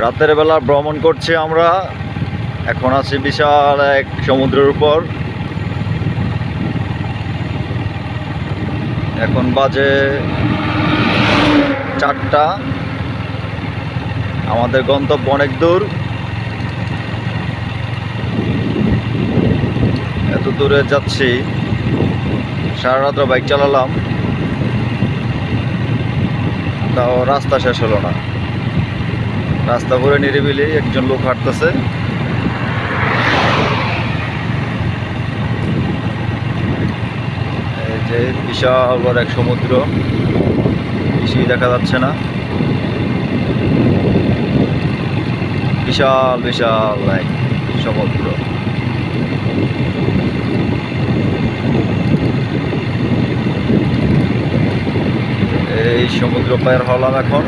রাতের বেলা ভ্রমণ করছি আমরা। এখন আছি বিশাল এক সমুদ্রের উপর। এখন বাজে চারটা। আমাদের গন্তব্য অনেক দূর। এত দূরে যাচ্ছি। সারা রাত্র বাইক চালালাম। তাও রাস্তা শেষ হলো না। রাস্তা পুরো নিরিবিলি, একজন লোক হাঁটতেছে। বিশাল বড় এক সমুদ্র, কিছুই দেখা যাচ্ছে না। বিশাল বিশাল এক সমুদ্র। এই সমুদ্র পার হলাম এখন।